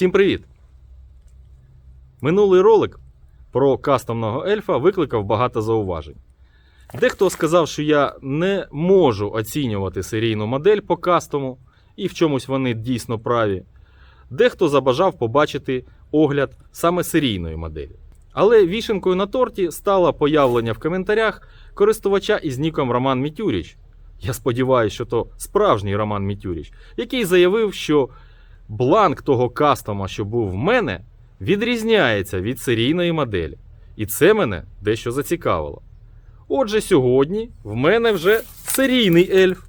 Всім привіт! Минулий ролик про кастомного ельфа викликав багато зауважень. Дехто сказав, що я не можу оцінювати серійну модель по кастому, і в чомусь вони дійсно праві. Дехто забажав побачити огляд саме серійної моделі. Але вішенкою на торті стало появлення в коментарях користувача із ніком Роман Мітюріч. Я сподіваюся, що то справжній Роман Мітюріч, який заявив, що бланк того кастома, що був в мене, відрізняється від серійної моделі. І це мене дещо зацікавило. Отже, сьогодні в мене вже серійний ельф.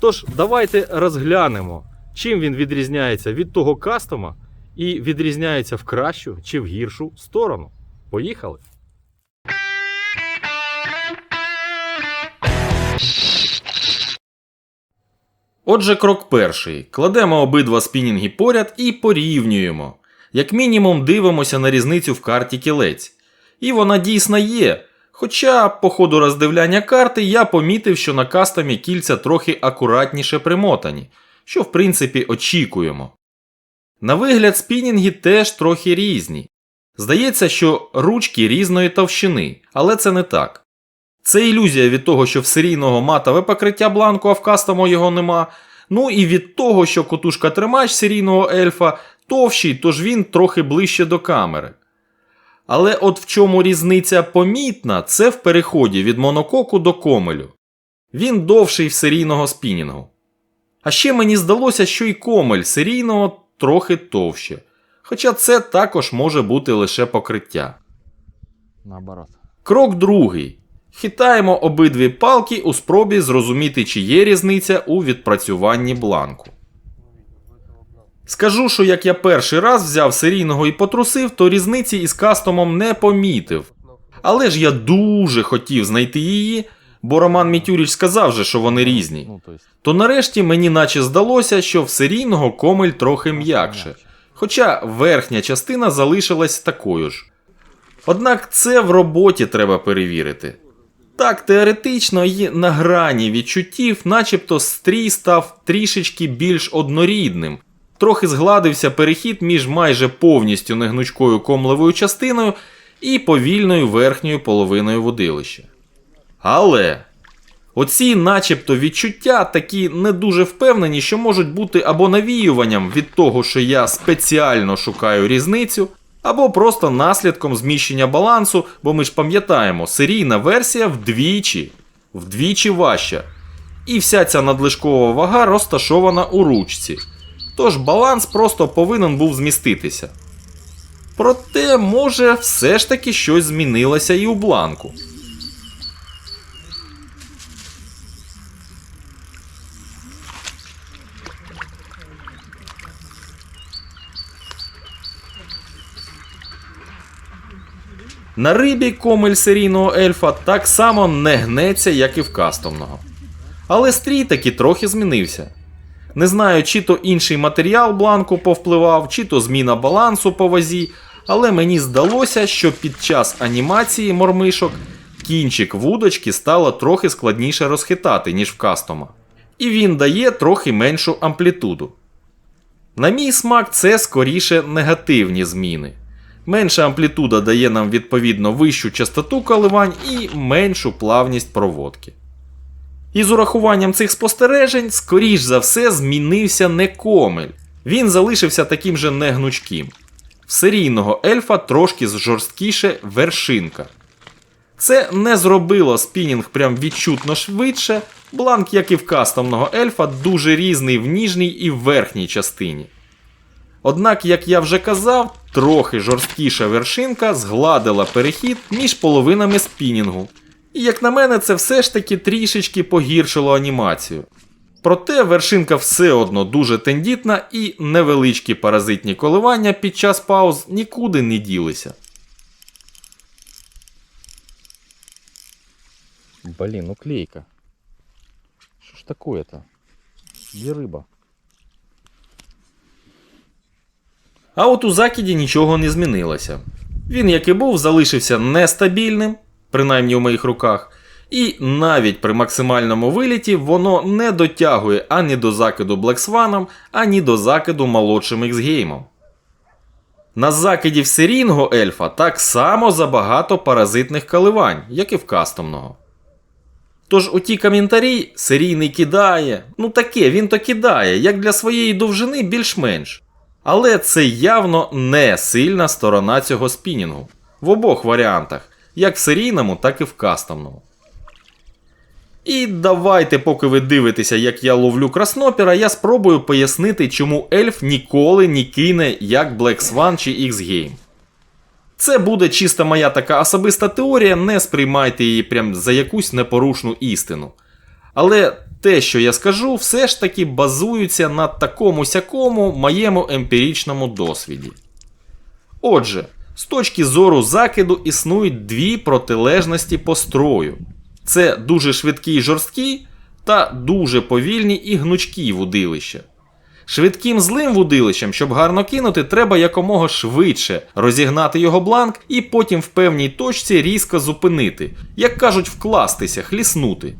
Тож, давайте розглянемо, чим він відрізняється від того кастома і відрізняється в кращу чи в гіршу сторону. Поїхали! Отже, крок перший. Кладемо обидва спінінги поряд і порівнюємо. Як мінімум дивимося на різницю в карті кілець. І вона дійсно є. Хоча, по ходу роздивляння карти, я помітив, що на кастомі кільця трохи акуратніше примотані, що в принципі очікуємо. На вигляд спінінги теж трохи різні. Здається, що ручки різної товщини, але це не так. Це ілюзія від того, що в серійного матове покриття бланку, а в кастому його нема. Ну і від того, що котушка тримач серійного ельфа товщий, тож він трохи ближче до камери. Але от в чому різниця помітна, це в переході від монококу до комелю. Він довший в серійного спінінгу. А ще мені здалося, що й комель серійного трохи товще. Хоча це також може бути лише покриття. Наоборот. Крок другий. Хитаємо обидві палки у спробі зрозуміти, чи є різниця у відпрацюванні бланку. Скажу, що як я перший раз взяв серійного і потрусив, то різниці із кастомом не помітив. Але ж я дуже хотів знайти її, бо Роман Мітюріч сказав же, що вони різні. Ну, то То нарешті мені наче здалося, що в серійного комель трохи м'якше, хоча верхня частина залишилась такою ж. Однак це в роботі треба перевірити. Так, теоретично і на грані відчуттів, начебто стрій став трішечки більш однорідним, трохи згладився перехід між майже повністю негнучкою комлевою частиною і повільною верхньою половиною водилища. Але Оці, начебто, відчуття такі не дуже впевнені, що можуть бути або навіюванням від того, що я спеціально шукаю різницю, або просто наслідком зміщення балансу, бо ми ж пам'ятаємо, серійна версія вдвічі, вдвічі важча. І вся ця надлишкова вага розташована у ручці. Тож баланс просто повинен був зміститися. Проте, може, все ж таки щось змінилося і у бланку. На рибі комель серійного ельфа так само не гнеться, як і в кастомного. Але стрій таки трохи змінився. Не знаю, чи то інший матеріал бланку повпливав, чи то зміна балансу по вазі, але мені здалося, що під час анімації мормишок кінчик вудочки стало трохи складніше розхитати, ніж в кастома. І він дає трохи меншу амплітуду. На мій смак, це скоріше негативні зміни. Менша амплітуда дає нам відповідно вищу частоту коливань і меншу плавність проводки. І з урахуванням цих спостережень, скоріш за все, змінився не комель. Він залишився таким же негнучким. В серійного ельфа трошки жорсткіше вершинка. Це не зробило спінінг прям відчутно швидше. Бланк, як і в кастомного ельфа, дуже різний в ніжній і в верхній частині. Однак, як я вже казав, трохи жорсткіша вершинка згладила перехід між половинами спінінгу. І як на мене, це все ж таки трішечки погіршило анімацію. Проте вершинка все одно дуже тендітна і невеличкі паразитні коливання під час пауз нікуди не ділися. блин, ну клейка. Что ж такое-то? Где рыба? А от у закиді нічого не змінилося. Він, як і був, залишився нестабільним, принаймні у моїх руках, І навіть при максимальному виліті воно не дотягує ані до закиду Блексваном, ані до закиду молодшим X-геймом. На закиді в серійного ельфа так само забагато паразитних коливань, як і в кастомного. Тож у ті коментарі серійний кидає, ну таке він то кидає, як для своєї довжини більш-менш. Але це явно не сильна сторона цього спінінгу в обох варіантах, як в серійному, так і в кастомному. І давайте, поки ви дивитеся, як я ловлю краснопіра, я спробую пояснити, чому ельф ніколи не кине як Black Swan чи X-Game. Це буде чисто моя така особиста теорія, не сприймайте її прям за якусь непорушну істину. Але те, що я скажу, все ж таки базується на такому сякому моєму емпіричному досвіді. Отже, з точки зору закиду існують дві протилежності по строю. Це дуже швидкі й жорсткі та дуже повільні і гнучкі вудилища. Швидким злим вудилищем, щоб гарно кинути, треба якомога швидше розігнати його бланк і потім в певній точці різко зупинити, як кажуть, вкластися, хліснути.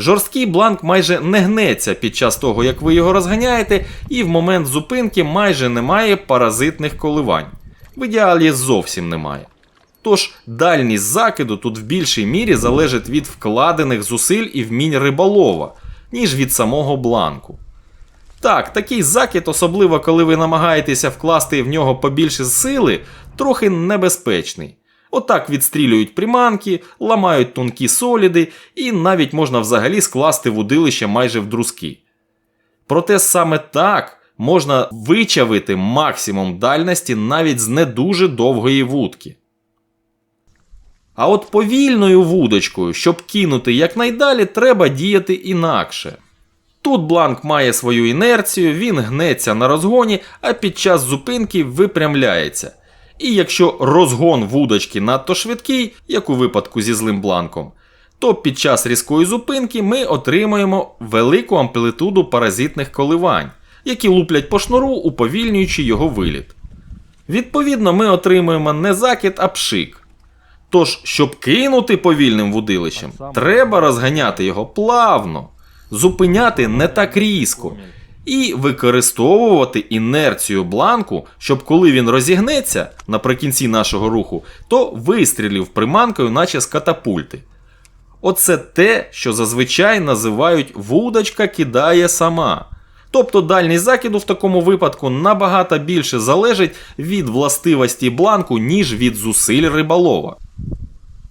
Жорсткий бланк майже не гнеться під час того, як ви його розганяєте, і в момент зупинки майже немає паразитних коливань. В ідеалі зовсім немає. Тож дальність закиду тут в більшій мірі залежить від вкладених зусиль і вмінь риболова, ніж від самого бланку. Так, такий закид, особливо коли ви намагаєтеся вкласти в нього побільше сили, трохи небезпечний. Отак відстрілюють приманки, ламають тонкі соліди, і навіть можна взагалі скласти вудилище майже в друзки. Проте саме так можна вичавити максимум дальності навіть з не дуже довгої вудки. А от повільною вудочкою, щоб кинути якнайдалі, треба діяти інакше. Тут бланк має свою інерцію, він гнеться на розгоні, а під час зупинки випрямляється. І якщо розгон вудочки надто швидкий, як у випадку зі злим бланком, то під час різкої зупинки ми отримаємо велику амплитуду паразитних коливань, які луплять по шнуру, уповільнюючи його виліт. Відповідно, ми отримуємо не закид, а пшик. Тож, щоб кинути повільним вудилищем, треба розганяти його плавно, зупиняти не так різко і використовувати інерцію бланку, щоб коли він розігнеться наприкінці нашого руху, то вистрілів приманкою, наче з катапульти. Оце те, що зазвичай називають вудочка кидає сама. Тобто дальність закиду в такому випадку набагато більше залежить від властивості бланку, ніж від зусиль риболова.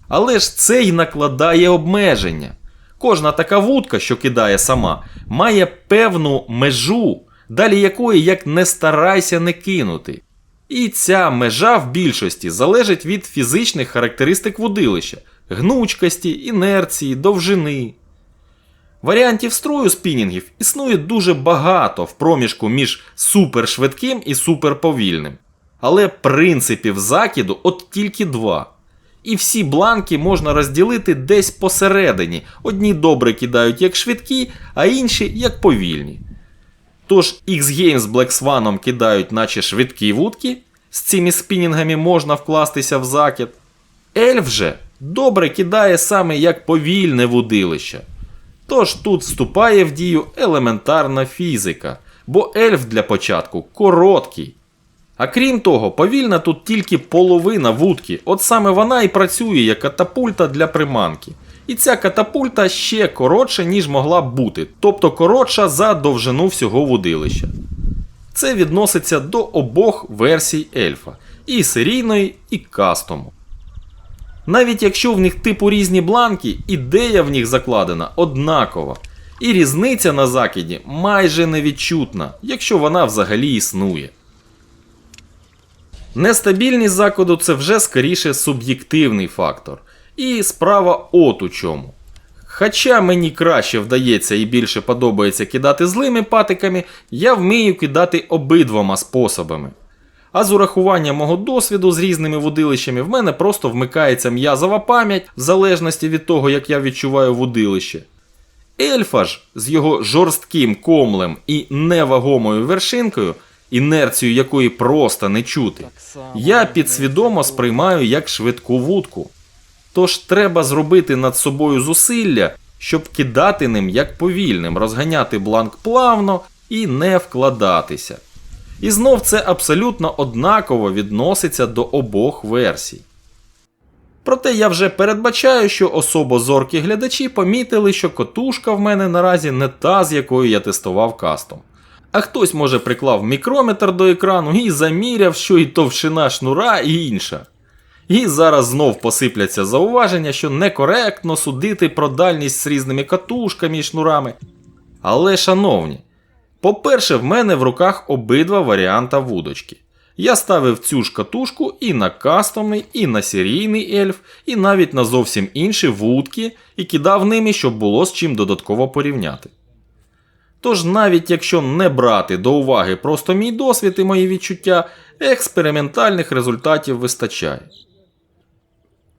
Але ж це й накладає обмеження. Кожна така вудка, що кидає сама, має певну межу, далі якої як не старайся не кинути. І ця межа в більшості залежить від фізичних характеристик вудилища, гнучкості, інерції, довжини. Варіантів строю спінінгів існує дуже багато в проміжку між супершвидким і суперповільним. Але принципів закиду от тільки два. І всі бланки можна розділити десь посередині. Одні добре кидають як швидкі, а інші як повільні. Тож X-Games з Black Swan кидають наче швидкі вудки, з цими спінінгами можна вкластися в закид. Ельф же добре кидає саме як повільне вудилище. Тож тут вступає в дію елементарна фізика, бо ельф для початку короткий. А крім того, повільна тут тільки половина вудки, от саме вона і працює як катапульта для приманки. І ця катапульта ще коротша, ніж могла б бути, тобто коротша за довжину всього вудилища. Це відноситься до обох версій ельфа, і серійної, і кастому. Навіть якщо в них типу різні бланки, ідея в них закладена однакова. І різниця на закиді майже невідчутна, якщо вона взагалі існує. Нестабільність закладу це вже скоріше суб'єктивний фактор. І справа от у чому. Хоча мені краще вдається і більше подобається кидати злими патиками, я вмію кидати обидвома способами. А з урахуванням мого досвіду з різними вудилищами в мене просто вмикається м'язова пам'ять в залежності від того, як я відчуваю вудилище. Ельфа ж з його жорстким комлем і невагомою вершинкою, інерцію якої просто не чути, я підсвідомо сприймаю як швидку вудку. Тож треба зробити над собою зусилля, щоб кидати ним як повільним, розганяти бланк плавно і не вкладатися. І знов це абсолютно однаково відноситься до обох версій. Проте я вже передбачаю, що особо зоркі глядачі помітили, що котушка в мене наразі не та, з якою я тестував кастом. А хтось, може, приклав мікрометр до екрану і заміряв, що і товщина шнура, і інша. І зараз знов посипляться зауваження, що некоректно судити про дальність з різними катушками і шнурами. Але, шановні, по-перше, в мене в руках обидва варіанта вудочки. Я ставив цю ж катушку і на кастомний, і на серійний ельф, і навіть на зовсім інші вудки, і кидав ними, щоб було з чим додатково порівняти. Тож, навіть якщо не брати до уваги просто мій досвід і мої відчуття, експериментальних результатів вистачає.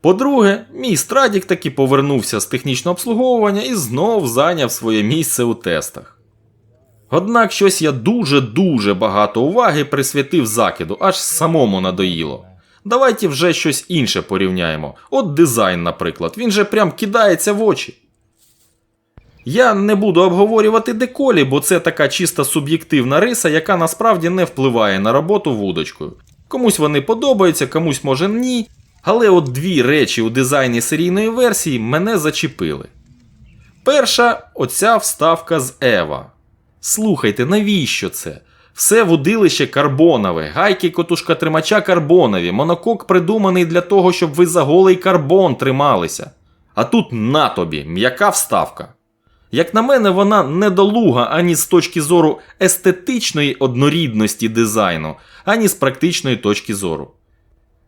По-друге, мій страдік таки повернувся з технічного обслуговування і знов зайняв своє місце у тестах. Однак щось я дуже-дуже багато уваги присвятив закиду, аж самому надоїло. Давайте вже щось інше порівняємо. От дизайн, наприклад, він же прям кидається в очі. Я не буду обговорювати деколі, бо це така чисто суб'єктивна риса, яка насправді не впливає на роботу вудочкою. Комусь вони подобаються, комусь може ні. Але от дві речі у дизайні серійної версії мене зачепили. Перша оця вставка з Ева. Слухайте, навіщо це? Все вудилище карбонове, гайки котушка тримача карбонові, монокок придуманий для того, щоб ви за голий карбон трималися. А тут на тобі, м'яка вставка. Як на мене, вона недолуга ані з точки зору естетичної однорідності дизайну, ані з практичної точки зору.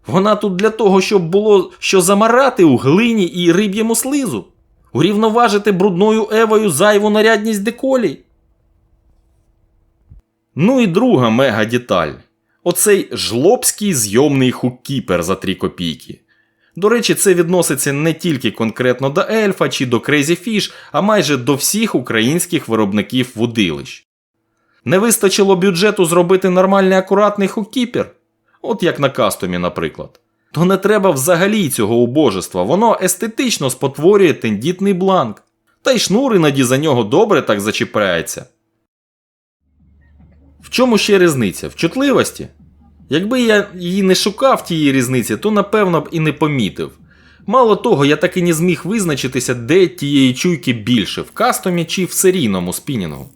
Вона тут для того, щоб було що замарати у глині і риб'єму слизу, урівноважити брудною евою зайву нарядність деколій. Ну і друга мега деталь. Оцей жлобський зйомний хуккіпер за 3 копійки. До речі, це відноситься не тільки конкретно до Ельфа чи до Crazy Fish, а майже до всіх українських виробників вудилищ. Не вистачило бюджету зробити нормальний акуратний хуккіпер, от як на кастомі, наприклад. То не треба взагалі цього убожества, воно естетично спотворює тендітний бланк. Та й шнур іноді за нього добре так зачіпляється. В чому ще різниця? В чутливості? Якби я її не шукав тієї різниці, то напевно б і не помітив. Мало того, я так і не зміг визначитися, де тієї чуйки більше в кастомі чи в серійному спінінгу.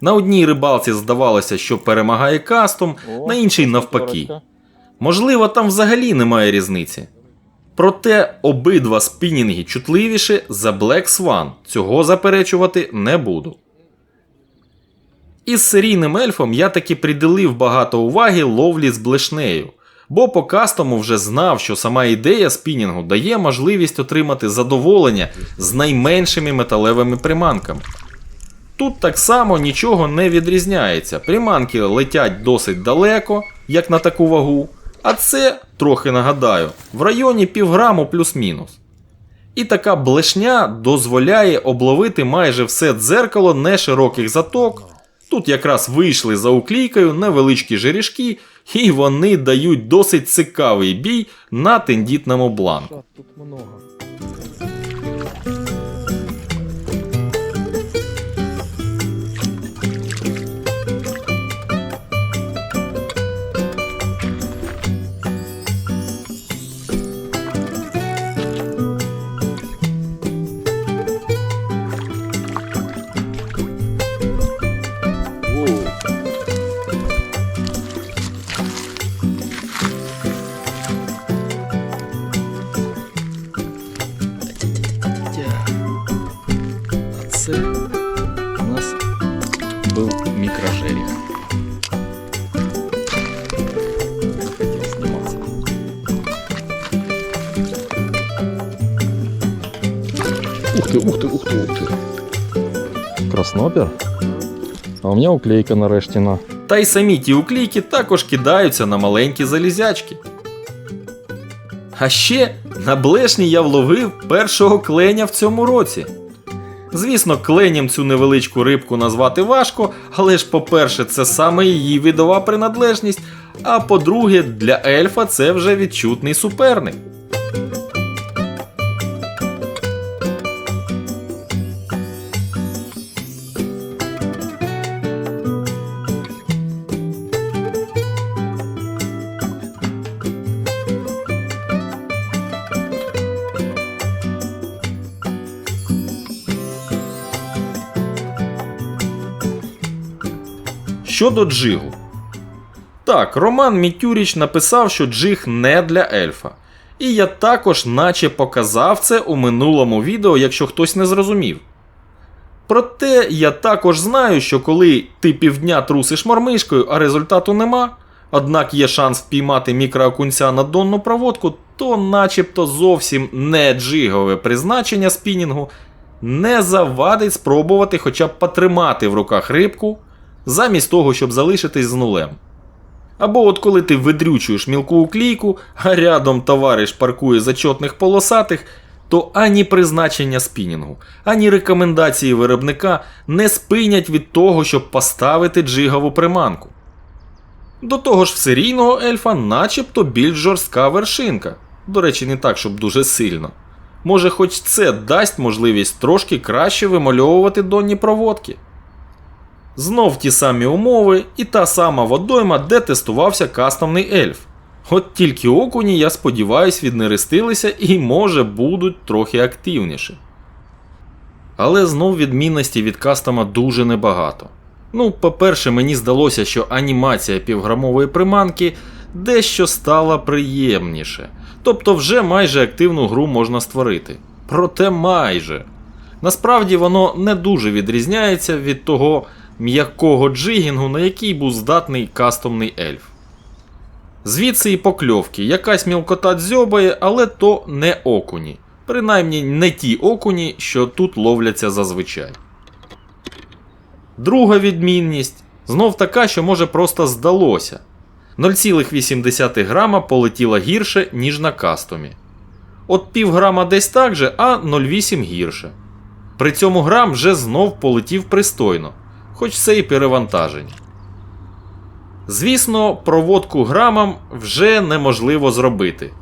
На одній рибалці здавалося, що перемагає кастом, на іншій навпаки. Можливо, там взагалі немає різниці. Проте обидва спінінги чутливіші за Black Swan, цього заперечувати не буду. Із серійним ельфом я таки приділив багато уваги ловлі з блешнею, бо по кастому вже знав, що сама ідея спінінгу дає можливість отримати задоволення з найменшими металевими приманками. Тут так само нічого не відрізняється. Приманки летять досить далеко, як на таку вагу, а це, трохи нагадаю, в районі півграму плюс-мінус. І така блешня дозволяє обловити майже все дзеркало нешироких заток. Тут якраз вийшли за уклійкою невеличкі жерішки, і вони дають досить цікавий бій на тендітному бланку. Тут много. був мікрожеріх. Захотів зніматися. Ух ты, ух ты, ух ты, ух ты. Краснопер? А у меня уклейка нарешті на. Та й самі ті уклійки також кидаються на маленькі залізячки. А ще на блешні я вловив першого кленя в цьому році. Звісно, кленям цю невеличку рибку назвати важко, але ж, по-перше, це саме її видова принадлежність, а по-друге, для ельфа це вже відчутний суперник. Щодо джигу. Так, Роман Мітюріч написав, що джиг не для ельфа. І я також наче показав це у минулому відео, якщо хтось не зрозумів. Проте я також знаю, що коли ти півдня трусиш мармишкою, а результату нема, однак є шанс впіймати мікроокунця на донну проводку, то начебто зовсім не джигове призначення спінінгу не завадить спробувати хоча б потримати в руках рибку, замість того, щоб залишитись з нулем. Або от коли ти видрючуєш мілку уклійку, а рядом товариш паркує зачотних полосатих, то ані призначення спінінгу, ані рекомендації виробника не спинять від того, щоб поставити джигову приманку. До того ж, в серійного ельфа начебто більш жорстка вершинка. До речі, не так, щоб дуже сильно. Може, хоч це дасть можливість трошки краще вимальовувати донні проводки. Знов ті самі умови і та сама водойма, де тестувався кастомний ельф. От тільки окуні, я сподіваюсь, віднерестилися і може будуть трохи активніші. Але знов відмінності від кастома дуже небагато. Ну, по-перше, мені здалося, що анімація півграмової приманки дещо стала приємніше. Тобто вже майже активну гру можна створити. Проте майже. Насправді воно не дуже відрізняється від того м'якого джигінгу, на який був здатний кастомний ельф. Звідси і покльовки, якась мілкота дзьобає, але то не окуні. Принаймні не ті окуні, що тут ловляться зазвичай. Друга відмінність знов така, що може просто здалося. 0,8 грама полетіла гірше, ніж на кастомі. От пів грама десь так же, а 0,8 гірше. При цьому грам вже знов полетів пристойно, хоч це і перевантаження. Звісно, проводку грамам вже неможливо зробити.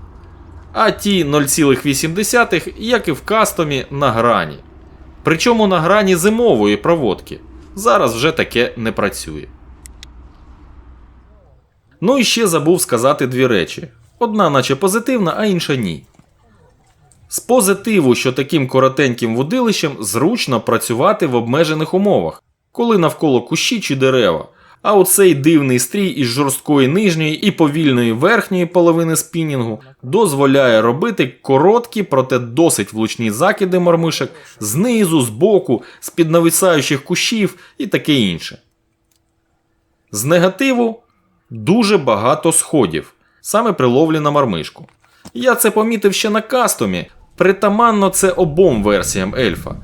А ті 0,8, як і в кастомі, на грані. Причому на грані зимової проводки. Зараз вже таке не працює. Ну і ще забув сказати дві речі: одна, наче позитивна, а інша ні. З позитиву, що таким коротеньким водилищем зручно працювати в обмежених умовах, коли навколо кущі чи дерева. А оцей дивний стрій із жорсткої нижньої і повільної верхньої половини спінінгу дозволяє робити короткі, проте досить влучні закиди мормишок знизу, збоку, з під нависаючих кущів і таке інше. З негативу дуже багато сходів, саме при ловлі на мармишку. Я це помітив ще на кастомі, притаманно це обом версіям ельфа.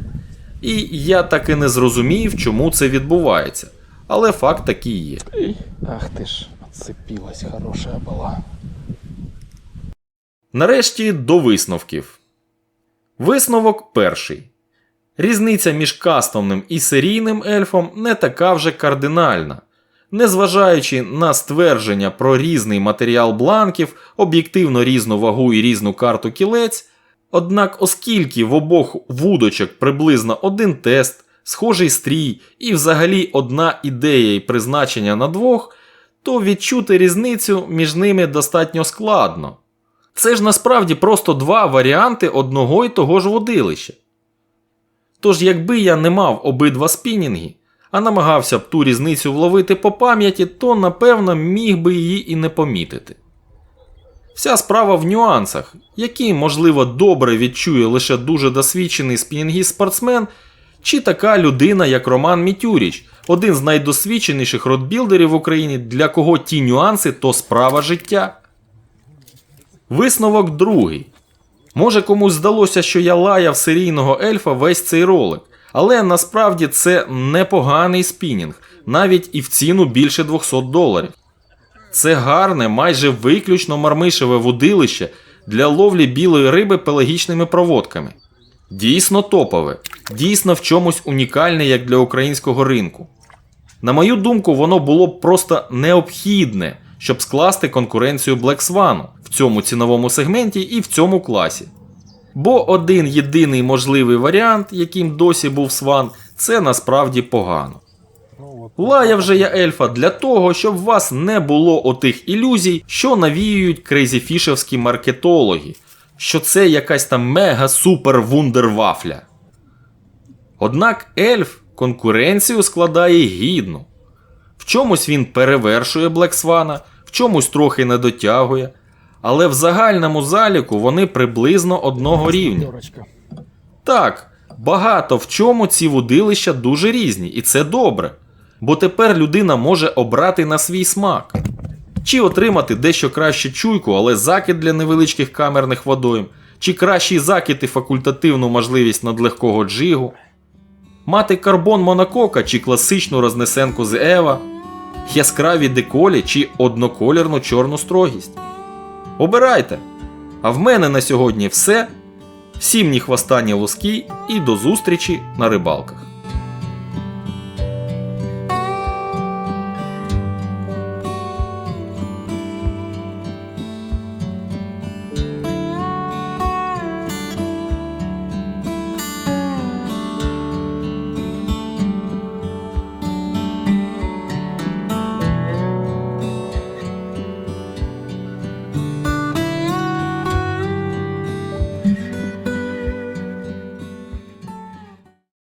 І я таки не зрозумів, чому це відбувається. Але факт такий є. Ах ты ж, отцепилась хорошая была. Нарешті до висновків. Висновок перший. Різниця між кастомним і серійним ельфом не така вже кардинальна. Незважаючи на ствердження про різний матеріал бланків, об'єктивно різну вагу і різну карту кілець, однак, оскільки в обох вудочок приблизно один тест, схожий стрій і взагалі одна ідея і призначення на двох, то відчути різницю між ними достатньо складно. Це ж насправді просто два варіанти одного й того ж водилища. Тож, якби я не мав обидва спінінги, а намагався б ту різницю вловити по пам'яті, то напевно міг би її і не помітити. Вся справа в нюансах, які, можливо, добре відчує лише дуже досвідчений спінінгіст спортсмен, чи така людина, як Роман Мітюріч, один з найдосвідченіших родбілдерів в Україні, для кого ті нюанси то справа життя. Висновок другий. Може комусь здалося, що я лаяв серійного ельфа весь цей ролик, але насправді це непоганий спінінг, навіть і в ціну більше 200 доларів. Це гарне, майже виключно мармишеве водилище для ловлі білої риби пелагічними проводками. Дійсно топове, дійсно в чомусь унікальне як для українського ринку. На мою думку, воно було б просто необхідне, щоб скласти конкуренцію Black Swan в цьому ціновому сегменті і в цьому класі. Бо один єдиний можливий варіант, яким досі був Swan, це насправді погано. Лаяв же я ельфа для того, щоб в вас не було отих ілюзій, що навіюють крейзіфішевські маркетологи, що це якась там мега супер вундервафля. Однак ельф конкуренцію складає гідно. В чомусь він перевершує Блексвана, в чомусь трохи не дотягує. Але в загальному заліку вони приблизно одного рівня. Так, багато в чому ці вудилища дуже різні, і це добре. Бо тепер людина може обрати на свій смак. Чи отримати дещо краще чуйку, але закид для невеличких камерних водойм, чи кращий закид і факультативну можливість надлегкого джигу, мати карбон монокока чи класичну рознесенку з Ева, яскраві деколі чи одноколірну чорну строгість. Обирайте! А в мене на сьогодні все. Всім ні хвоста, ні і до зустрічі на рибалках.